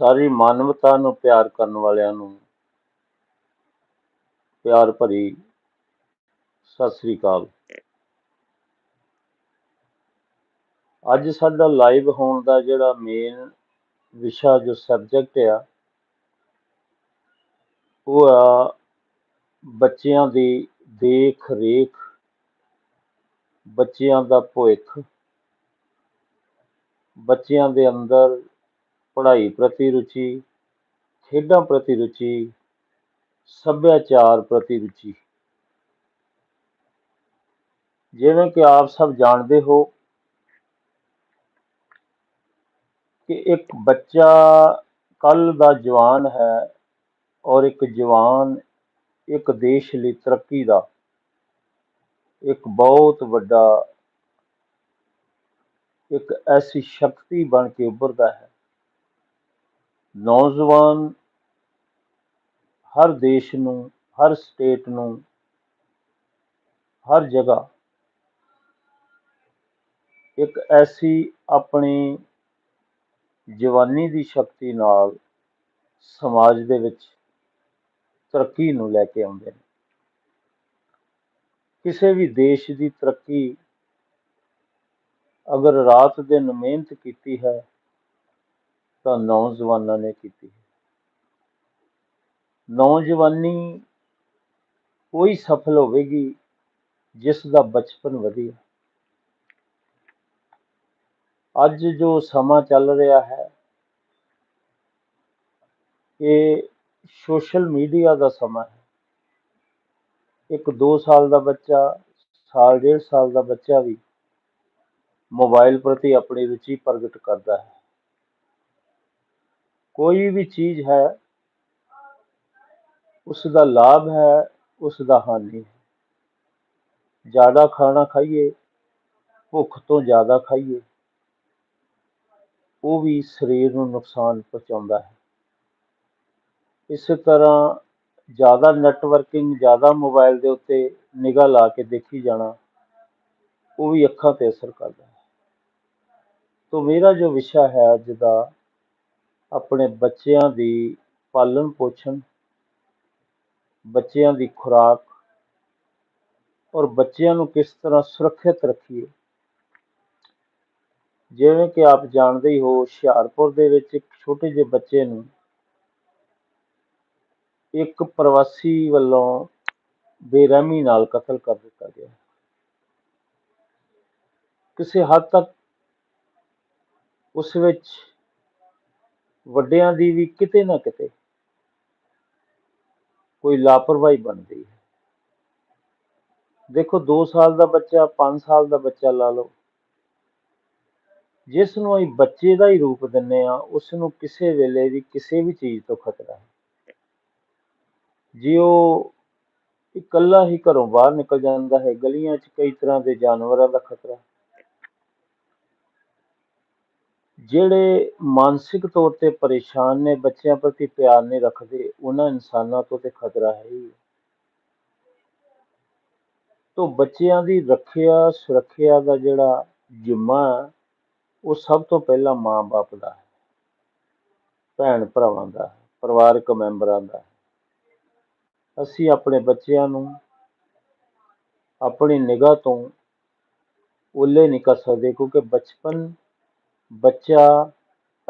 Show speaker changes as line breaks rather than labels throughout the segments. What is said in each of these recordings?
ਸਾਰੀ ਮਾਨਵਤਾ ਨੂੰ ਪਿਆਰ ਕਰਨ ਵਾਲਿਆਂ ਨੂੰ ਪਿਆਰ ਭਰੀ ਸਤਿ ਸ੍ਰੀ ਅਕਾਲ। ਅੱਜ ਸਾਡਾ ਲਾਈਵ ਹੋਣ ਦਾ ਜਿਹੜਾ ਮੇਨ ਵਿਸ਼ਾ, ਜੋ ਸਬਜੈਕਟ ਆ, ਉਹ ਆ ਬੱਚਿਆਂ ਦੀ ਦੇਖ ਰੇਖ ਬੱਚਿਆਂ ਦਾ ਭਵਿੱਖ, ਬੱਚਿਆਂ ਦੇ ਅੰਦਰ ਪੜ੍ਹਾਈ ਪ੍ਰਤੀ ਰੁਚੀ, ਖੇਡਾਂ ਪ੍ਰਤੀ ਰੁਚੀ, ਸੱਭਿਆਚਾਰ ਪ੍ਰਤੀ ਰੁਚੀ। ਜਿਵੇਂ ਕਿ ਆਪ ਸਭ ਜਾਣਦੇ ਹੋ ਕਿ ਇੱਕ ਬੱਚਾ ਕੱਲ ਦਾ ਜਵਾਨ ਹੈ ਔਰ ਇੱਕ ਜਵਾਨ ਇੱਕ ਦੇਸ਼ ਲਈ ਤਰੱਕੀ ਦਾ ਇੱਕ ਬਹੁਤ ਵੱਡਾ ਇੱਕ ਐਸੀ ਸ਼ਕਤੀ ਬਣ ਕੇ ਉੱਭਰਦਾ ਹੈ। ਨੌਜਵਾਨ ਹਰ ਦੇਸ਼ ਨੂੰ, ਹਰ ਸਟੇਟ ਨੂੰ, ਹਰ ਜਗ੍ਹਾ ਇੱਕ ਐਸੀ ਆਪਣੀ ਜਵਾਨੀ ਦੀ ਸ਼ਕਤੀ ਨਾਲ ਸਮਾਜ ਦੇ ਵਿੱਚ ਤਰੱਕੀ ਨੂੰ ਲੈ ਕੇ ਆਉਂਦੇ ਨੇ। ਕਿਸੇ ਵੀ ਦੇਸ਼ ਦੀ ਤਰੱਕੀ ਅਗਰ ਰਾਤ ਦਿਨ ਮਿਹਨਤ ਕੀਤੀ ਹੈ ਤਾਂ ਨੌਜਵਾਨਾਂ ਨੇ ਕੀਤੀ ਨੌਜਵਾਨੀ ਕੋਈ ਸਫਲ ਹੋਵੇਗੀ ਜਿਸ ਦਾ ਬਚਪਨ ਵਧੀਆ। ਅੱਜ ਜੋ ਸਮਾਂ ਚੱਲ ਰਿਹਾ ਹੈ, ਇਹ ਸੋਸ਼ਲ ਮੀਡੀਆ ਦਾ ਸਮਾਂ ਹੈ। ਇੱਕ 2 ਸਾਲ ਦਾ ਬੱਚਾ, ਸਾਲ ਡੇਢ ਸਾਲ ਦਾ ਬੱਚਾ ਵੀ ਮੋਬਾਈਲ ਪ੍ਰਤੀ ਆਪਣੀ ਰੁਚੀ ਪ੍ਰਗਟ ਕਰਦਾ ਹੈ। ਕੋਈ ਵੀ ਚੀਜ਼ ਹੈ ਉਸ ਦਾ ਲਾਭ ਹੈ ਉਸ ਦਾ ਹਾਨੀ ਹੈ। ਜ਼ਿਆਦਾ ਖਾਣਾ ਖਾਈਏ, ਭੁੱਖ ਤੋਂ ਜ਼ਿਆਦਾ ਖਾਈਏ, ਉਹ ਵੀ ਸਰੀਰ ਨੂੰ ਨੁਕਸਾਨ ਪਹੁੰਚਾਉਂਦਾ ਹੈ। ਇਸੇ ਤਰ੍ਹਾਂ ਜ਼ਿਆਦਾ ਨੈਟਵਰਕਿੰਗ ਜ਼ਿਆਦਾ ਮੋਬਾਈਲ ਦੇ ਉੱਤੇ ਨਿਗਾਹ ਲਾ ਕੇ ਦੇਖੀ ਜਾਣਾ, ਉਹ ਵੀ ਅੱਖਾਂ ਤੇ ਅਸਰ ਕਰਦਾ ਹੈ। ਤੋਂ ਮੇਰਾ ਜੋ ਵਿਸ਼ਾ ਹੈ ਅੱਜ ਦਾ ਆਪਣੇ ਬੱਚਿਆਂ ਦੀ ਪਾਲਣ ਪੋਸ਼ਣ, ਬੱਚਿਆਂ ਦੀ ਖੁਰਾਕ ਔਰ ਬੱਚਿਆਂ ਨੂੰ ਕਿਸ ਤਰ੍ਹਾਂ ਸੁਰੱਖਿਅਤ ਰੱਖੀਏ। ਜਿਵੇਂ ਕਿ ਆਪ ਜਾਣਦੇ ਹੀ ਹੋ, ਹੁਸ਼ਿਆਰਪੁਰ ਦੇ ਵਿੱਚ ਇੱਕ ਛੋਟੇ ਜਿਹੇ ਬੱਚੇ ਨੂੰ ਇੱਕ ਪ੍ਰਵਾਸੀ ਵੱਲੋਂ ਬੇਰਹਿਮੀ ਨਾਲ ਕਤਲ ਕਰ ਦਿੱਤਾ ਗਿਆ। ਕਿਸੇ ਹੱਦ ਤੱਕ ਉਸ ਵਿੱਚ ਵੱਡਿਆਂ ਦੀ ਵੀ ਕਿਤੇ ਨਾ ਕਿਤੇ ਕੋਈ ਲਾਪਰਵਾਹੀ ਬਣਦੀ ਹੈ। ਦੇਖੋ 2 ਸਾਲ ਦਾ ਬੱਚਾ 5 ਸਾਲ ਦਾ ਬੱਚਾ ਲਾ ਲਓ। ਜਿਸ ਨੂੰ ਅਸੀਂ ਬੱਚੇ ਦਾ ਹੀ ਰੂਪ ਦਿੰਨੇ ਆ ਉਸ ਨੂੰ ਕਿਸੇ ਵੇਲੇ ਵੀ ਕਿਸੇ ਵੀ ਚੀਜ਼ ਤੋਂ ਖਤਰਾ ਹੈ। ਜੇ ਉਹ ਇਕੱਲਾ ਹੀ ਘਰੋਂ ਬਾਹਰ ਨਿਕਲ ਜਾਂਦਾ ਹੈ, ਗਲੀਆਂ 'ਚ ਕਈ ਤਰ੍ਹਾਂ ਦੇ ਜਾਨਵਰਾਂ ਦਾ ਖਤਰਾ ਜਿਹੜੇ ਮਾਨਸਿਕ ਤੌਰ ਤੇ ਪਰੇਸ਼ਾਨ ਨੇ, ਬੱਚਿਆਂ ਪ੍ਰਤੀ ਪਿਆਰ ਨਹੀਂ ਰੱਖਦੇ, ਉਹਨਾਂ ਇਨਸਾਨਾਂ ਤੋਂ ਤੇ ਖਤਰਾ ਹੈ ਹੀ ਤੋਂ ਬੱਚਿਆਂ ਦੀ ਰੱਖਿਆ, ਸੁਰੱਖਿਆ ਦਾ ਜਿਹੜਾ ਜ਼ਿੰਮਾ ਹੈ, ਉਹ ਸਭ ਤੋਂ ਪਹਿਲਾਂ ਮਾਂ-ਬਾਪ ਦਾ ਹੈ। ਭੈਣ ਭਰਾਵਾਂ ਦਾ ਹੈ, ਪਰਿਵਾਰਕ ਮੈਂਬਰਾਂ ਦਾ ਹੈ। ਅਸੀਂ ਆਪਣੇ ਬੱਚਿਆਂ ਨੂੰ ਆਪਣੀ ਨਿਗਾਹ ਤੋਂ ਉੱਲੇ ਨਹੀਂ ਕਰ ਸਕਦੇ, ਕਿਉਂਕਿ ਬਚਪਨ ਬੱਚਾ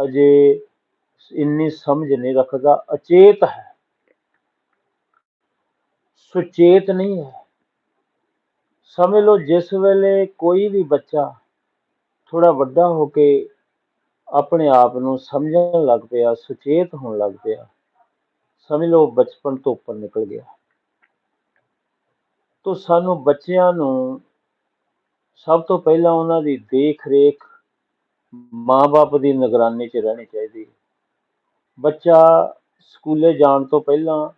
ਅਜੇ ਇੰਨੀ ਸਮਝ ਨਹੀਂ ਰੱਖਦਾ, ਅਚੇਤ ਹੈ। ਸੁਚੇਤ ਨਹੀਂ ਹੈ। ਸਮਝ ਲਓ, ਜਿਸ ਵੇਲੇ ਕੋਈ ਵੀ ਬੱਚਾ ਥੋੜਾ ਵੱਡਾ ਹੋ ਕੇ ਆਪਣੇ ਆਪ ਨੂੰ ਸਮਝਣ ਲੱਗ ਪਿਆ, ਸੁਚੇਤ ਹੋਣ ਲੱਗ ਪਿਆ, ਸਮਝ ਲਓ ਬਚਪਨ ਤੋਂ ਉੱਪਰ ਨਿਕਲ ਗਿਆ। ਤੋਂ ਸਾਨੂੰ ਬੱਚਿਆਂ ਨੂੰ ਸਭ ਤੋਂ ਪਹਿਲਾਂ ਉਹਨਾਂ ਦੀ ਦੇਖ ਰੇਖ ਮਾਂ-ਬਾਪ ਦੀ ਨਿਗਰਾਨੀ 'ਚ ਰਹਿਣੀ ਚਾਹੀਦੀ ਬੱਚਾ ਸਕੂਲੇ ਜਾਣ ਤੋਂ ਪਹਿਲਾਂ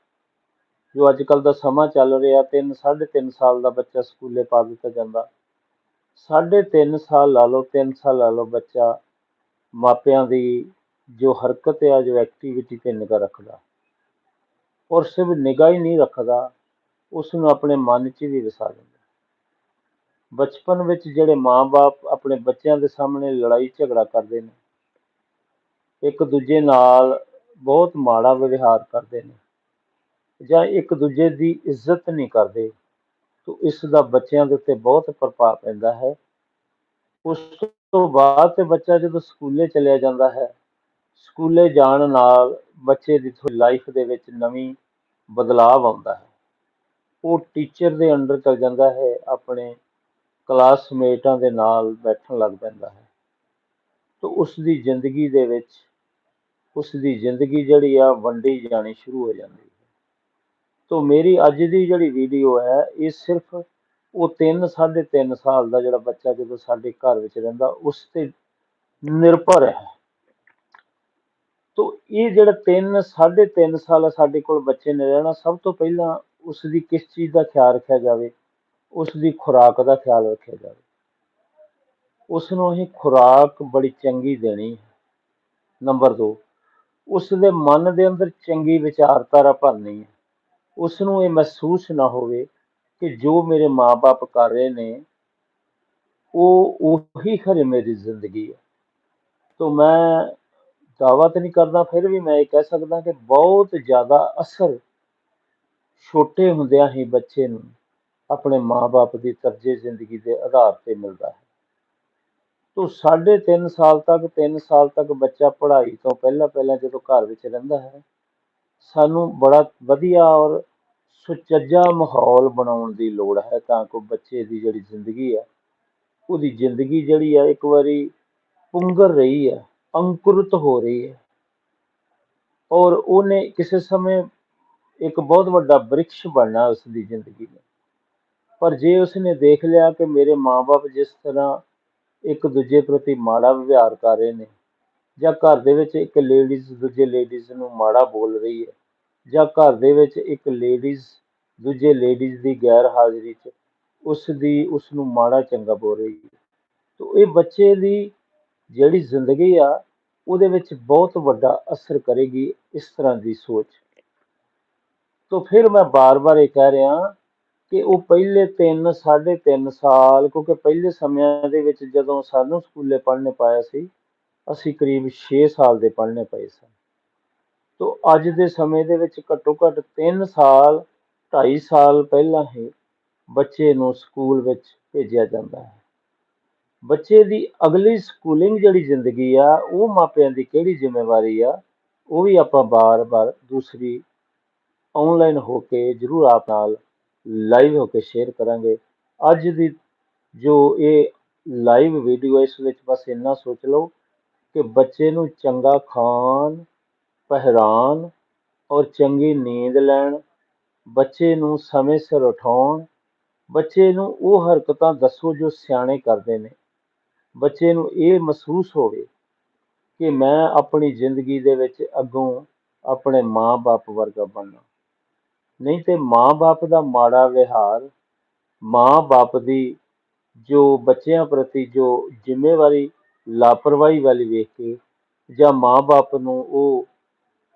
ਜੋ ਅੱਜ ਕੱਲ ਦਾ ਸਮਾਂ ਚੱਲ ਰਿਹਾ 3 3.5 ਸਾਲ ਦਾ ਬੱਚਾ ਸਕੂਲੇ ਪਾ ਦਿੱਤਾ ਜਾਂਦਾ। ਸਾਢੇ 3 ਸਾਲ ਲਾ ਲਓ 3 ਸਾਲ ਲਾ ਲਓ ਬੱਚਾ ਮਾਪਿਆਂ ਦੀ ਜੋ ਹਰਕਤ ਆ, ਜੋ ਐਕਟੀਵਿਟੀ ਤੇ ਨਿਗਾਹ ਰੱਖਦਾ। ਔਰ ਸਿਰਫ ਨਿਗਾਹ ਹੀ ਨਹੀਂ ਰੱਖਦਾ ਉਸ ਨੂੰ ਆਪਣੇ ਮਨ 'ਚ ਵੀ ਵਸਾ ਲੈਂਦਾ ਬਚਪਨ ਵਿੱਚ ਜਿਹੜੇ ਮਾਂ ਬਾਪ ਆਪਣੇ ਬੱਚਿਆਂ ਦੇ ਸਾਹਮਣੇ ਲੜਾਈ ਝਗੜਾ ਕਰਦੇ ਨੇ, ਇੱਕ ਦੂਜੇ ਨਾਲ ਬਹੁਤ ਮਾੜਾ ਵਿਵਹਾਰ ਕਰਦੇ ਨੇ ਜਾਂ ਇੱਕ ਦੂਜੇ ਦੀ ਇੱਜ਼ਤ ਨਹੀਂ ਕਰਦੇ, ਤਾਂ ਇਸ ਦਾ ਬੱਚਿਆਂ ਦੇ ਉੱਤੇ ਬਹੁਤ ਪ੍ਰਭਾਵ ਪੈਂਦਾ ਹੈ। ਉਸ ਤੋਂ ਬਾਅਦ ਤੇ ਬੱਚਾ ਜਦੋਂ ਸਕੂਲੇ ਚਲਿਆ ਜਾਂਦਾ ਹੈ, ਸਕੂਲੇ ਜਾਣ ਨਾਲ ਬੱਚੇ ਦੀ ਲਾਈਫ ਦੇ ਵਿੱਚ ਨਵੀਂ ਬਦਲਾਵ ਆਉਂਦਾ ਹੈ। ਉਹ ਟੀਚਰ ਦੇ ਅੰਡਰ ਚਲ ਜਾਂਦਾ ਹੈ, ਆਪਣੇ ਕਲਾਸਮੇਟਾਂ ਦੇ ਨਾਲ ਬੈਠਣ ਲੱਗ ਪੈਂਦਾ ਹੈ। ਤਾਂ ਉਸ ਦੀ ਜ਼ਿੰਦਗੀ ਦੇ ਵਿੱਚ ਉਸ ਦੀ ਜ਼ਿੰਦਗੀ ਜਿਹੜੀ ਆ ਵੰਡੀ ਜਾਣੀ ਸ਼ੁਰੂ ਹੋ ਜਾਂਦੀ ਹੈ। ਤਾਂ ਮੇਰੀ ਅੱਜ ਦੀ ਜਿਹੜੀ ਵੀਡੀਓ ਹੈ, ਇਹ ਸਿਰਫ ਉਹ 3 3.5 ਸਾਲ ਦਾ ਜਿਹੜਾ ਬੱਚਾ ਜਦੋਂ ਸਾਡੇ ਘਰ ਵਿੱਚ ਰਹਿੰਦਾ, ਉਸ ਤੇ ਨਿਰਭਰ ਹੈ। ਤੋ ਇਹ ਜਿਹੜਾ 3 3.5 ਸਾਲ ਸਾਡੇ ਕੋਲ ਬੱਚੇ ਨੇ ਰਹਿਣਾ, ਸਭ ਤੋਂ ਪਹਿਲਾਂ ਉਸ ਦੀ ਕਿਸ ਚੀਜ਼ ਦਾ ਖਿਆਲ ਰੱਖਿਆ ਜਾਵੇ? ਉਸ ਦੀ ਖੁਰਾਕ ਦਾ ਖਿਆਲ ਰੱਖਿਆ ਜਾਵੇ। ਉਸ ਨੂੰ ਅਸੀਂ ਖੁਰਾਕ ਬੜੀ ਚੰਗੀ ਦੇਣੀ ਹੈ। ਨੰਬਰ 2 ਉਸ ਦੇ ਮਨ ਦੇ ਅੰਦਰ ਚੰਗੀ ਵਿਚਾਰਧਾਰਾ ਭਰਨੀ ਹੈ। ਉਸ ਨੂੰ ਇਹ ਮਹਿਸੂਸ ਨਾ ਹੋਵੇ ਕਿ ਜੋ ਮੇਰੇ ਮਾਪੇ ਕਰ ਰਹੇ ਨੇ, ਉਹ ਉਹੀ ਖਰੇ ਮੇਰੀ ਜ਼ਿੰਦਗੀ ਹੈ। ਤੋਂ ਮੈਂ ਦਾਅਵਾ ਤਾਂ ਨਹੀਂ ਕਰਦਾ, ਫਿਰ ਵੀ ਮੈਂ ਇਹ ਕਹਿ ਸਕਦਾ ਕਿ ਬਹੁਤ ਜ਼ਿਆਦਾ ਅਸਰ ਛੋਟੇ ਹੁੰਦਿਆਂ ਹੀ ਬੱਚੇ ਨੂੰ ਆਪਣੇ ਮਾਪੇ ਦੀ ਤਰਜੇ ਜ਼ਿੰਦਗੀ ਦੇ ਆਧਾਰ ਤੇ ਮਿਲਦਾ ਹੈ। ਤੋਂ ਸਾਢੇ 3 ਸਾਲ ਤੱਕ 3 ਸਾਲ ਤੱਕ ਬੱਚਾ ਪੜ੍ਹਾਈ ਤੋਂ ਪਹਿਲਾਂ ਪਹਿਲਾਂ ਜਦੋਂ ਘਰ ਵਿੱਚ ਰਹਿੰਦਾ ਹੈ, ਸਾਨੂੰ ਬੜਾ ਵਧੀਆ ਔਰ ਸੁਚੱਜਾ ਮਾਹੌਲ ਬਣਾਉਣ ਦੀ ਲੋੜ ਹੈ ਤਾਂ ਕਿ ਬੱਚੇ ਦੀ ਜਿਹੜੀ ਜ਼ਿੰਦਗੀ ਹੈ, ਉਹਦੀ ਜ਼ਿੰਦਗੀ ਜਿਹੜੀ ਹੈ ਇੱਕ ਵਾਰੀ ਪੁੰਗਰ ਰਹੀ ਹੈ, ਅੰਕੁਰਿਤ ਹੋ ਰਹੀ ਹੈ। ਔਰ ਉਹਨੇ ਕਿਸੇ ਸਮੇਂ ਇੱਕ ਬਹੁਤ ਵੱਡਾ ਬ੍ਰਿਕਸ਼ ਬਣਨਾ ਉਸ ਦੀ ਜ਼ਿੰਦਗੀ ਵਿੱਚ ਪਰ ਜੇ ਉਸਨੇ ਦੇਖ ਲਿਆ ਕਿ ਮੇਰੇ ਮਾਪੇ ਜਿਸ ਤਰ੍ਹਾਂ ਇੱਕ ਦੂਜੇ ਪ੍ਰਤੀ ਮਾੜਾ ਵਿਵਹਾਰ ਕਰ ਰਹੇ ਨੇ, ਜਾਂ ਘਰ ਦੇ ਵਿੱਚ ਇੱਕ ਲੇਡੀਜ਼ ਦੂਜੇ ਲੇਡੀਜ਼ ਨੂੰ ਮਾੜਾ ਬੋਲ ਰਹੀ ਹੈ, ਜਾਂ ਘਰ ਦੇ ਵਿੱਚ ਇੱਕ ਲੇਡੀਜ਼ ਦੂਜੇ ਲੇਡੀਜ਼ ਦੀ ਗੈਰ ਹਾਜ਼ਰੀ 'ਚ ਉਸ ਦੀ ਉਸ ਨੂੰ ਮਾੜਾ ਚੰਗਾ ਬੋਲ ਰਹੀ ਹੈ, ਤਾਂ ਇਹ ਬੱਚੇ ਦੀ ਜਿਹੜੀ ਜ਼ਿੰਦਗੀ ਆ, ਉਹਦੇ ਵਿੱਚ ਬਹੁਤ ਵੱਡਾ ਅਸਰ ਕਰੇਗੀ ਇਸ ਤਰ੍ਹਾਂ ਦੀ ਸੋਚ। ਤੋਂ ਫਿਰ ਮੈਂ ਬਾਰ-ਬਾਰ ਇਹ ਕਹਿ ਰਿਹਾ ਕਿ ਉਹ ਪਹਿਲੇ 3 3.5 ਸਾਲ, ਕਿਉਂਕਿ ਪਹਿਲੇ ਸਮਿਆਂ ਦੇ ਵਿੱਚ ਜਦੋਂ ਸਾਨੂੰ ਸਕੂਲੇ ਪੜ੍ਹਨੇ ਪਾਇਆ ਸੀ, ਅਸੀਂ ਕਰੀਬ 6 ਸਾਲ ਦੇ ਪੜ੍ਹਨੇ ਪਏ ਸਨ। ਤੋਂ ਅੱਜ ਦੇ ਸਮੇਂ ਦੇ ਵਿੱਚ ਘੱਟੋ ਘੱਟ 3 ਸਾਲ 2.5 ਸਾਲ ਪਹਿਲਾਂ ਹੀ ਬੱਚੇ ਨੂੰ ਸਕੂਲ ਵਿੱਚ ਭੇਜਿਆ ਜਾਂਦਾ ਹੈ। ਬੱਚੇ ਦੀ ਅਗਲੀ ਸਕੂਲਿੰਗ ਜਿਹੜੀ ਜ਼ਿੰਦਗੀ ਆ, ਉਹ ਮਾਪਿਆਂ ਦੀ ਕਿਹੜੀ ਜ਼ਿੰਮੇਵਾਰੀ ਆ, ਉਹ ਵੀ ਆਪਾਂ ਬਾਰ-ਬਾਰ ਦੂਸਰੀ ਆਨਲਾਈਨ ਹੋ ਕੇ ਜਰੂਰ ਆਪ ਨਾਲ ਲਾਈਵ ਹੋ ਕੇ ਸ਼ੇਅਰ ਕਰਾਂਗੇ। ਅੱਜ ਦੀ ਜੋ ਇਹ ਲਾਈਵ ਵੀਡੀਓ ਇਸ ਵਿੱਚ ਬਸ ਇੰਨਾ ਸੋਚ ਲਓ ਕਿ ਬੱਚੇ ਨੂੰ ਚੰਗਾ ਖਾਣ ਪਹਿਰਾਨ ਔਰ ਚੰਗੀ ਨੀਂਦ ਲੈਣ, ਬੱਚੇ ਨੂੰ ਸਮੇਂ ਸਿਰ ਉਠਾਉਣ, ਬੱਚੇ ਨੂੰ ਉਹ ਹਰਕਤਾਂ ਦੱਸੋ ਜੋ ਸਿਆਣੇ ਕਰਦੇ ਨੇ। ਬੱਚੇ ਨੂੰ ਇਹ ਮਹਿਸੂਸ ਹੋਵੇ ਕਿ ਮੈਂ ਆਪਣੀ ਜ਼ਿੰਦਗੀ ਦੇ ਵਿੱਚ ਅੱਗੋਂ ਆਪਣੇ ਮਾਂ-ਬਾਪ ਵਰਗਾ ਬਣਨਾ। ਨਹੀਂ ਤੇ ਮਾਂ-ਬਾਪ ਦਾ ਮਾੜਾ ਵਿਹਾਰ ਮਾਂ-ਬਾਪ ਦੀ ਜੋ ਬੱਚਿਆਂ ਪ੍ਰਤੀ ਜੋ ਜ਼ਿੰਮੇਵਾਰੀ, ਲਾਪਰਵਾਹੀ ਵਾਲੀ ਵੇਖ ਕੇ ਜਾਂ ਮਾਂ-ਬਾਪ ਨੂੰ ਉਹ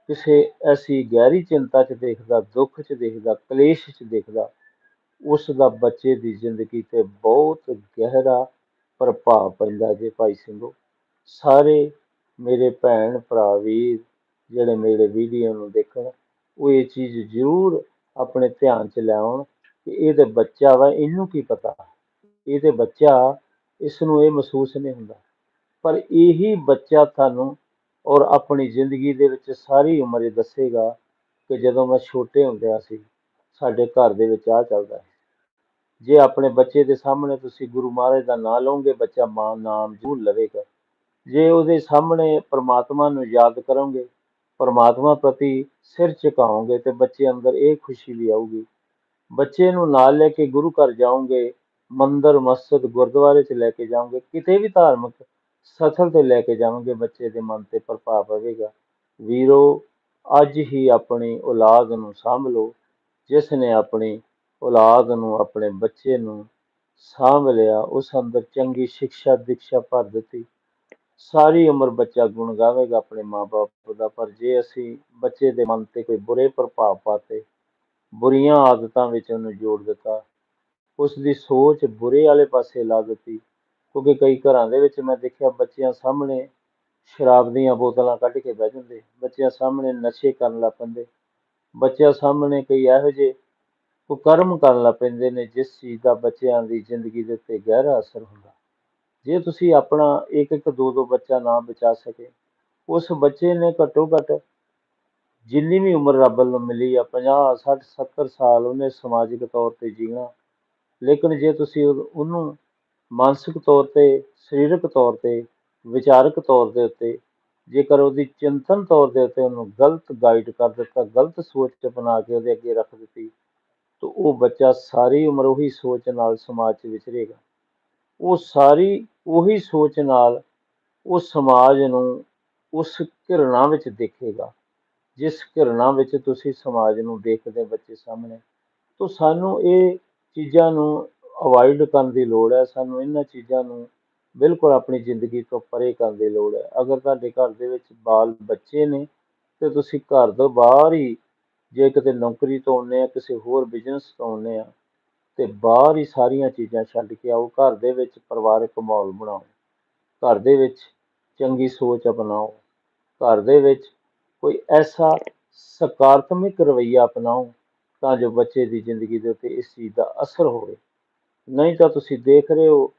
ਕਿਸੇ ਐਸੀ ਗਹਿਰੀ ਚਿੰਤਾ 'ਚ ਦੇਖਦਾ, ਦੁੱਖ 'ਚ ਦੇਖਦਾ, ਕਲੇਸ਼ 'ਚ ਦੇਖਦਾ ਉਸ ਦਾ ਬੱਚੇ ਦੀ ਜ਼ਿੰਦਗੀ ਤੇ ਬਹੁਤ ਗਹਿਰਾ ਪ੍ਰਭਾਵ ਪੈਂਦਾ ਜੇ ਭਾਈ ਸਿੰਘੋ। ਸਾਰੇ ਮੇਰੇ ਭੈਣ ਭਰਾ ਵੀਰ ਜਿਹੜੇ ਮੇਰੇ ਵੀਡੀਓ ਨੂੰ ਦੇਖਣ, ਉਹ ਇਹ ਚੀਜ਼ ਜ਼ਰੂਰ ਆਪਣੇ ਧਿਆਨ 'ਚ ਲਿਆਉਣ ਕਿ ਇਹ ਤੇ ਬੱਚਾ ਵਾ ਇਹਨੂੰ ਕੀ ਪਤਾ? ਇਹ ਤੇ ਬੱਚਾ ਇਸ ਨੂੰ ਇਹ ਮਹਿਸੂਸ ਨਹੀਂ ਹੁੰਦਾ। ਪਰ ਇਹੀ ਬੱਚਾ ਤੁਹਾਨੂੰ ਔਰ ਆਪਣੀ ਜ਼ਿੰਦਗੀ ਦੇ ਵਿੱਚ ਸਾਰੀ ਉਮਰ ਇਹ ਦੱਸੇਗਾ ਕਿ ਜਦੋਂ ਮੈਂ ਛੋਟੇ ਹੁੰਦਿਆਂ ਸੀ, ਸਾਡੇ ਘਰ ਦੇ ਵਿੱਚ ਆ ਚੱਲਦਾ ਜੇ ਆਪਣੇ ਬੱਚੇ ਦੇ ਸਾਹਮਣੇ ਤੁਸੀਂ ਗੁਰੂ ਮਹਾਰਾਜ ਦਾ ਨਾਮ ਲਓਗੇ, ਬੱਚਾ ਮਾਂ, ਨਾਮ ਜੂ ਲਵੇਗਾ। ਜੇ ਉਹਦੇ ਸਾਹਮਣੇ ਪਰਮਾਤਮਾ ਨੂੰ ਯਾਦ ਕਰੋਗੇ ਪਰਮਾਤਮਾ ਪ੍ਰਤੀ ਸਿਰ ਝੁਕਾਓਗੇ ਤੇ ਬੱਚੇ ਅੰਦਰ ਇਹ ਖੁਸ਼ੀ ਵੀ ਆਊਗੀ ਬੱਚੇ ਨੂੰ ਨਾਲ ਲੈ ਕੇ ਗੁਰੂ ਘਰ ਜਾਓਗੇ, ਮੰਦਰ, ਮਸਜਿਦ, ਗੁਰਦੁਆਰੇ 'ਚ ਲੈ ਕੇ ਜਾਓਗੇ, ਕਿਤੇ ਵੀ ਧਾਰਮਿਕ ਸਥਲ ਤੇ ਲੈ ਕੇ ਜਾਓਗੇ, ਬੱਚੇ ਦੇ ਮਨ ਤੇ ਪ੍ਰਭਾਵ ਪਵੇਗਾ। ਵੀਰੋ, ਅੱਜ ਹੀ ਆਪਣੀ ਔਲਾਦ ਨੂੰ ਸਾਂਭ ਲਓ ਜਿਸ ਨੇ ਆਪਣੀ ਔਲਾਦ ਨੂੰ ਆਪਣੇ ਬੱਚੇ ਨੂੰ ਸਾਂਭ ਲਿਆ, ਉਸ ਅੰਦਰ ਚੰਗੀ ਸਿੱਖਿਆ ਦੀਕਸ਼ਾ ਭਰ ਦਿੱਤੀ। ਸਾਰੀ ਉਮਰ ਬੱਚਾ ਗੁਣ ਗਾਵੇਗਾ ਆਪਣੇ ਮਾਪੇ ਦਾ, ਪਰ ਜੇ ਅਸੀਂ ਬੱਚੇ ਦੇ ਮਨ ਤੇ ਕੋਈ ਬੁਰੇ ਪ੍ਰਭਾਵ ਪਾਤੇ, ਬੁਰੀਆਂ ਆਦਤਾਂ ਵਿੱਚ ਉਹਨੂੰ ਜੋੜ ਦਿੱਤਾ, ਉਸ ਦੀ ਸੋਚ ਬੁਰੇ ਵਾਲੇ ਪਾਸੇ ਲਾ ਦਿੱਤੀ, ਕਿਉਂਕਿ ਕਈ ਘਰਾਂ ਦੇ ਵਿੱਚ ਮੈਂ ਦੇਖਿਆ ਬੱਚਿਆਂ ਸਾਹਮਣੇ ਸ਼ਰਾਬ ਦੀਆਂ ਬੋਤਲਾਂ ਕੱਢ ਕੇ ਬਹਿ ਜਾਂਦੇ, ਬੱਚਿਆਂ ਸਾਹਮਣੇ ਨਸ਼ੇ ਕਰਨ ਲੱਗ ਪੈਂਦੇ, ਬੱਚਿਆਂ ਸਾਹਮਣੇ ਕਈ ਇਹੋ ਜਿਹੇ ਕੁਕਰਮ ਕਰਨ ਲੱਗ ਪੈਂਦੇ ਨੇ, ਜਿਸ ਚੀਜ਼ ਦਾ ਬੱਚਿਆਂ ਦੀ ਜ਼ਿੰਦਗੀ ਦੇ ਉੱਤੇ ਗਹਿਰਾ ਅਸਰ ਹੁੰਦਾ। ਜੇ ਤੁਸੀਂ ਆਪਣਾ ਇੱਕ ਇੱਕ ਦੋ ਦੋ ਬੱਚਾ ਨਾ ਬਚਾ ਸਕੇ, ਉਸ ਬੱਚੇ ਨੇ ਘੱਟੋ ਘੱਟ ਜਿੰਨੀ ਵੀ ਉਮਰ ਰੱਬ ਨੂੰ ਮਿਲੀ ਆ 50 60 70 ਸਾਲ ਉਹਨੇ ਸਮਾਜਿਕ ਤੌਰ ਤੇ ਜੀਣਾ। ਲੇਕਿਨ ਜੇ ਤੁਸੀਂ ਉਹਨੂੰ ਮਾਨਸਿਕ ਤੌਰ ਤੇ, ਸਰੀਰਕ ਤੌਰ ਤੇ, ਵਿਚਾਰਕ ਤੌਰ ਦੇ ਉੱਤੇ, ਜੇਕਰ ਉਹਦੀ ਚਿੰਤਨ ਤੌਰ ਦੇ ਉੱਤੇ ਉਹਨੂੰ ਗਲਤ ਗਾਈਡ ਕਰ ਦਿੱਤਾ, ਗਲਤ ਸੋਚ ਬਣਾ ਕੇ ਉਹਦੇ ਅੱਗੇ ਰੱਖ ਦਿੱਤੀ, ਤਾਂ ਉਹ ਬੱਚਾ ਸਾਰੀ ਉਮਰ ਉਹੀ ਸੋਚ ਨਾਲ ਸਮਾਜ 'ਚ ਵਿਚਰੇਗਾ। ਉਹ ਸਾਰੀ ਉਹੀ ਸੋਚ ਨਾਲ ਉਹ ਸਮਾਜ ਨੂੰ ਉਸ ਘਿਰਣਾ ਵਿੱਚ ਦੇਖੇਗਾ। ਜਿਸ ਘਿਰਣਾ ਵਿੱਚ ਤੁਸੀਂ ਸਮਾਜ ਨੂੰ ਦੇਖਦੇ ਬੱਚੇ ਸਾਹਮਣੇ, ਤਾਂ ਸਾਨੂੰ ਇਹ ਚੀਜ਼ਾਂ ਨੂੰ ਅਵਾਇਡ ਕਰਨ ਦੀ ਲੋੜ ਹੈ। ਸਾਨੂੰ ਇਹਨਾਂ ਚੀਜ਼ਾਂ ਨੂੰ ਬਿਲਕੁਲ ਆਪਣੀ ਜ਼ਿੰਦਗੀ ਤੋਂ ਪਰੇ ਕਰਨ ਦੀ ਲੋੜ ਹੈ। ਅਗਰ ਤੁਹਾਡੇ ਘਰ ਦੇ ਵਿੱਚ ਬਾਲ ਬੱਚੇ ਨੇ, ਤੇ ਤੁਸੀਂ ਘਰ ਤੋਂ ਬਾਹਰ ਹੀ ਜੇ ਕਿਤੇ ਨੌਕਰੀ ਤੋਂ ਆਉਂਦੇ ਆ, ਕਿਸੇ ਹੋਰ ਬਿਜ਼ਨਸ ਤੋਂ ਆਉਂਦੇ ਆ ਤੇ ਬਾਹਰ ਹੀ ਸਾਰੀਆਂ ਚੀਜ਼ਾਂ ਛੱਡ ਕੇ ਆਓ, ਘਰ ਦੇ ਵਿੱਚ ਪਰਿਵਾਰਕ ਮਾਹੌਲ ਬਣਾਓ, ਘਰ ਦੇ ਵਿੱਚ ਚੰਗੀ ਸੋਚ ਅਪਣਾਓ, ਘਰ ਦੇ ਵਿੱਚ ਕੋਈ ਐਸਾ ਸਕਾਰਾਤਮਕ ਰਵੱਈਆ ਅਪਣਾਓ ਤਾਂ ਜੋ ਬੱਚੇ ਦੀ ਜ਼ਿੰਦਗੀ ਦੇ ਉੱਤੇ ਇਸ ਚੀਜ਼ ਦਾ ਅਸਰ ਹੋਵੇ। ਨਹੀਂ ਤਾਂ ਤੁਸੀਂ ਦੇਖ ਰਹੇ ਹੋ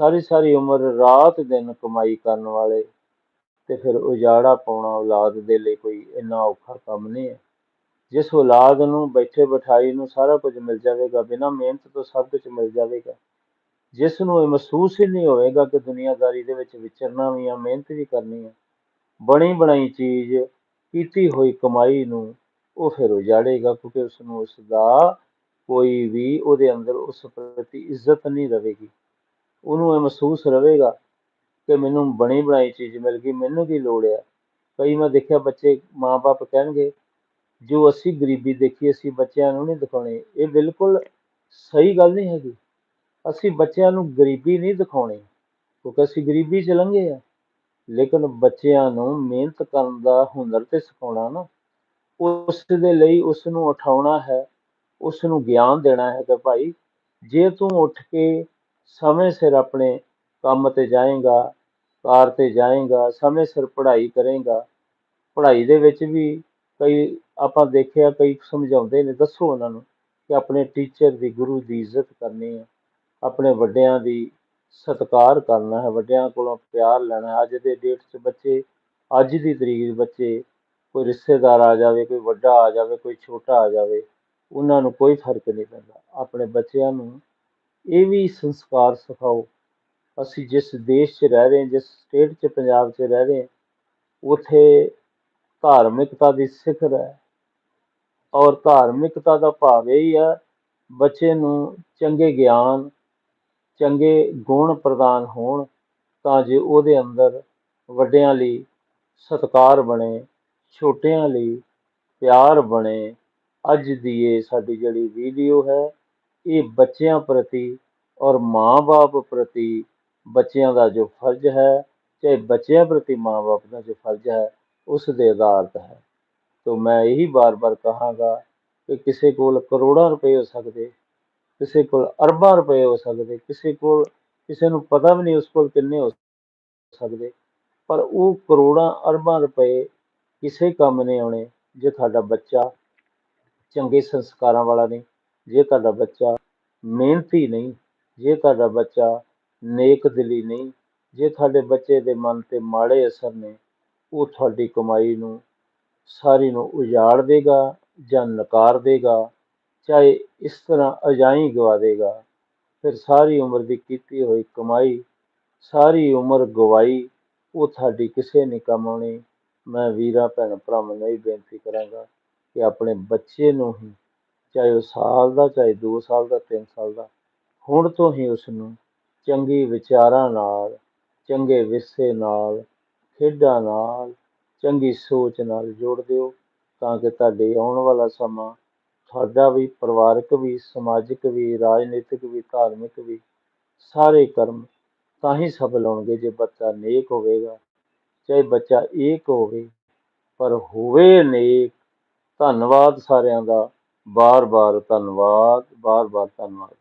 ਸਾਰੀ ਸਾਰੀ ਉਮਰ ਰਾਤ ਦਿਨ ਕਮਾਈ ਕਰਨ ਵਾਲੇ ਤੇ ਫਿਰ ਉਜਾੜਾ ਪਾਉਣਾ ਔਲਾਦ ਦੇ ਲਈ ਕੋਈ ਇੰਨਾ ਔਖਾ ਕੰਮ ਨਹੀਂ ਹੈ। ਜਿਸ ਔਲਾਦ ਨੂੰ, ਬੈਠੇ ਬਿਠਾਈ ਨੂੰ ਸਾਰਾ ਕੁਝ ਮਿਲ ਜਾਵੇਗਾ, ਬਿਨਾਂ ਮਿਹਨਤ ਤੋਂ ਸਭ ਕੁਝ ਮਿਲ ਜਾਵੇਗਾ। ਜਿਸ ਨੂੰ ਇਹ ਮਹਿਸੂਸ ਹੀ ਨਹੀਂ ਹੋਵੇਗਾ ਕਿ ਦੁਨੀਆਦਾਰੀ ਦੇ ਵਿੱਚ ਵਿਚਰਨਾ ਵੀ ਆ, ਮਿਹਨਤ ਵੀ ਕਰਨੀ ਆ। ਬਣੀ ਬਣਾਈ ਚੀਜ਼, ਕੀਤੀ ਹੋਈ ਕਮਾਈ ਨੂੰ ਉਹ ਫਿਰ ਉਜਾੜੇਗਾ ਕਿਉਂਕਿ ਉਸ ਨੂੰ ਉਸ ਦਾ ਕੋਈ ਵੀ ਉਹਦੇ ਅੰਦਰ ਉਸ ਪ੍ਰਤੀ ਇੱਜ਼ਤ ਨਹੀਂ ਰਹੇਗੀ। ਉਹਨੂੰ ਇਹ ਮਹਿਸੂਸ ਰਹੇਗਾ ਕਿ ਮੈਨੂੰ ਬਣੀ ਬਣਾਈ ਚੀਜ਼ ਮਿਲ ਗਈ, ਮੈਨੂੰ ਕੀ ਲੋੜ ਹੈ ਕਈ ਮੈਂ ਦੇਖਿਆ ਬੱਚੇ ਮਾਪੇ ਕਹਿਣਗੇ ਜੋ ਅਸੀਂ ਗਰੀਬੀ ਦੇਖੀ, ਅਸੀਂ ਬੱਚਿਆਂ ਨੂੰ ਨਹੀਂ ਦਿਖਾਉਣੀ। ਇਹ ਬਿਲਕੁਲ ਸਹੀ ਗੱਲ ਨਹੀਂ ਹੈਗੀ। ਅਸੀਂ ਬੱਚਿਆਂ ਨੂੰ ਗਰੀਬੀ ਨਹੀਂ ਦਿਖਾਉਣੀ, ਕਿਉਂਕਿ ਅਸੀਂ ਗਰੀਬੀ ਚ ਲੰਘੇ ਆ। ਲੇਕਿਨ ਬੱਚਿਆਂ ਨੂੰ ਮਿਹਨਤ ਕਰਨ ਦਾ ਹੁਨਰ ਤੇ ਸਿਖਾਉਣਾ ਨਾ ਉਸ ਦੇ ਲਈ ਉਸ ਨੂੰ ਉਠਾਉਣਾ ਹੈ ਉਸ ਨੂੰ ਗਿਆਨ ਦੇਣਾ ਹੈ ਕਿ ਭਾਈ। ਜੇ ਤੂੰ ਉੱਠ ਕੇ ਸਮੇਂ ਸਿਰ ਆਪਣੇ ਕੰਮ ਤੇ ਜਾਏਗਾ, ਕਾਰ ਤੇ ਜਾਏਗਾ, ਸਮੇਂ ਸਿਰ ਪੜ੍ਹਾਈ ਕਰੇਗਾ, ਪੜ੍ਹਾਈ ਦੇ ਵਿੱਚ ਵੀ ਕਈ ਆਪਾਂ ਦੇਖਿਆ, ਕਈ ਸਮਝਾਉਂਦੇ ਨੇ, ਦੱਸੋ ਉਹਨਾਂ ਨੂੰ ਕਿ ਆਪਣੇ ਟੀਚਰ ਦੀ ਗੁਰੂ ਦੀ ਇੱਜ਼ਤ ਕਰਨੀ ਹੈ ਆਪਣੇ ਵੱਡਿਆਂ ਦੀ ਸਤਿਕਾਰ ਕਰਨਾ ਹੈ, ਵੱਡਿਆਂ ਕੋਲੋਂ ਪਿਆਰ ਲੈਣਾ ਅੱਜ ਦੇ ਡੇਟ 'ਚ ਬੱਚੇ, ਅੱਜ ਦੀ ਤਰੀਕ 'ਚ ਬੱਚੇ ਕੋਈ ਰਿਸ਼ਤੇਦਾਰ ਆ ਜਾਵੇ, ਕੋਈ ਵੱਡਾ ਆ ਜਾਵੇ, ਕੋਈ ਛੋਟਾ ਆ ਜਾਵੇ, ਉਹਨਾਂ ਨੂੰ ਕੋਈ ਫ਼ਰਕ ਨਹੀਂ ਪੈਂਦਾ। ਆਪਣੇ ਬੱਚਿਆਂ ਨੂੰ ਇਹ ਵੀ ਸੰਸਕਾਰ ਸਿਖਾਓ। ਅਸੀਂ ਜਿਸ ਦੇਸ਼ 'ਚ ਰਹਿ ਰਹੇ ਹਾਂ, ਜਿਸ ਸਟੇਟ 'ਚ ਪੰਜਾਬ 'ਚ ਰਹਿ ਰਹੇ ਹਾਂ, ਉੱਥੇ ਧਾਰਮਿਕਤਾ ਦੀ ਸਿਖਰ ਹੈ। ਔਰ ਧਾਰਮਿਕਤਾ ਦਾ ਭਾਵ ਇਹ ਹੀ ਹੈ, ਬੱਚੇ ਨੂੰ ਚੰਗੇ ਗਿਆਨ, ਚੰਗੇ ਗੁਣ ਪ੍ਰਦਾਨ ਹੋਣ ਤਾਂ ਜੇ ਉਹਦੇ ਅੰਦਰ ਵੱਡਿਆਂ ਲਈ ਸਤਿਕਾਰ ਬਣੇ, ਛੋਟਿਆਂ ਲਈ ਪਿਆਰ ਬਣੇ, ਅੱਜ ਦੀ ਇਹ ਸਾਡੀ ਜਿਹੜੀ ਵੀਡੀਓ ਹੈ, ਇਹ ਬੱਚਿਆਂ ਪ੍ਰਤੀ ਔਰ ਮਾਂ-ਬਾਪ ਪ੍ਰਤੀ ਬੱਚਿਆਂ ਦਾ ਜੋ ਫਰਜ਼ ਹੈ, ਚਾਹੇ ਬੱਚਿਆਂ ਪ੍ਰਤੀ ਮਾਂ-ਬਾਪ ਦਾ ਜੋ ਫਰਜ਼ ਹੈ ਉਸ ਦੇ ਆਧਾਰਿਤ ਹੈ। ਤੋ ਮੈਂ ਇਹੀ ਬਾਰ-ਬਾਰ ਕਹਾਂਗਾ ਕਿ ਕਿਸੇ ਕੋਲ ਕਰੋੜਾਂ ਰੁਪਏ ਹੋ ਸਕਦੇ, ਕਿਸੇ ਕੋਲ ਅਰਬਾਂ ਰੁਪਏ ਹੋ ਸਕਦੇ, ਕਿਸੇ ਕੋਲ, ਕਿਸੇ ਨੂੰ ਪਤਾ ਵੀ ਨਹੀਂ ਉਸ ਕੋਲ ਕਿੰਨੇ ਹੋ ਸਕਦੇ, ਪਰ ਉਹ ਕਰੋੜਾਂ, ਅਰਬਾਂ ਰੁਪਏ ਕਿਸੇ ਕੰਮ ਨਹੀਂ ਆਉਣੇ, ਜੇ ਤੁਹਾਡਾ ਬੱਚਾ ਚੰਗੇ ਸੰਸਕਾਰਾਂ ਵਾਲਾ ਨਹੀਂ, ਜੇ ਤੁਹਾਡਾ ਬੱਚਾ ਮਿਹਨਤੀ ਨਹੀਂ, ਜੇ ਤੁਹਾਡਾ ਬੱਚਾ ਨੇਕ ਦਿਲੀ ਨਹੀਂ, ਜੇ ਤੁਹਾਡੇ ਬੱਚੇ ਦੇ ਮਨ ਤੇ ਮਾੜੇ ਅਸਰ ਨੇ ਉਹ ਤੁਹਾਡੀ ਕਮਾਈ ਨੂੰ ਸਾਰੀ ਨੂੰ ਉਜਾੜ ਦੇਗਾ ਜਾਂ ਨਕਾਰ ਦੇਗਾ, ਚਾਹੇ ਇਸ ਤਰ੍ਹਾਂ ਅਜਾਈ ਗਵਾ ਦੇਗਾ। ਫਿਰ ਸਾਰੀ ਉਮਰ ਦੀ ਕੀਤੀ ਹੋਈ ਕਮਾਈ, ਸਾਰੀ ਉਮਰ ਗਵਾਈ, ਉਹ ਤੁਹਾਡੀ ਕਿਸੇ ਨਹੀਂ ਕੰਮ ਆਉਣੀ ਮੈਂ ਵੀਰਾਂ, ਭੈਣ, ਭਰਾਵਾਂ ਨੂੰ ਇਹ ਬੇਨਤੀ ਕਰਾਂਗਾ ਕਿ ਆਪਣੇ ਬੱਚੇ ਨੂੰ ਹੀ, ਚਾਹੇ ਉਹ ਸਾਲ ਦਾ, ਚਾਹੇ 2 ਸਾਲ ਦਾ 3 ਸਾਲ ਦਾ, ਹੁਣ ਤੋਂ ਹੀ ਉਸ ਨੂੰ ਚੰਗੀ ਵਿਚਾਰਾਂ ਨਾਲ, ਚੰਗੇ ਵਿਰਸੇ ਨਾਲ ਖੇਡਾਂ ਨਾਲ, ਚੰਗੀ ਸੋਚ ਨਾਲ ਜੋੜ ਦਿਓ ਤਾਂ ਕਿ ਤੁਹਾਡੇ ਆਉਣ ਵਾਲਾ ਸਮਾਂ ਤੁਹਾਡਾ ਵੀ ਪਰਿਵਾਰਕ ਵੀ, ਸਮਾਜਿਕ ਵੀ, ਰਾਜਨੀਤਿਕ ਵੀ, ਧਾਰਮਿਕ ਵੀ ਸਾਰੇ ਕਰਮ ਤਾਂ ਹੀ ਸਫਲ ਹੋਣਗੇ ਜੇ ਬੱਚਾ ਨੇਕ ਹੋਵੇਗਾ। ਚਾਹੇ ਬੱਚਾ ਏਕ ਹੋਵੇ, ਪਰ ਹੋਵੇ ਨੇਕ। ਧੰਨਵਾਦ ਸਾਰਿਆਂ ਦਾ। ਬਾਰ ਬਾਰ ਧੰਨਵਾਦ ਬਾਰ ਬਾਰ ਧੰਨਵਾਦ।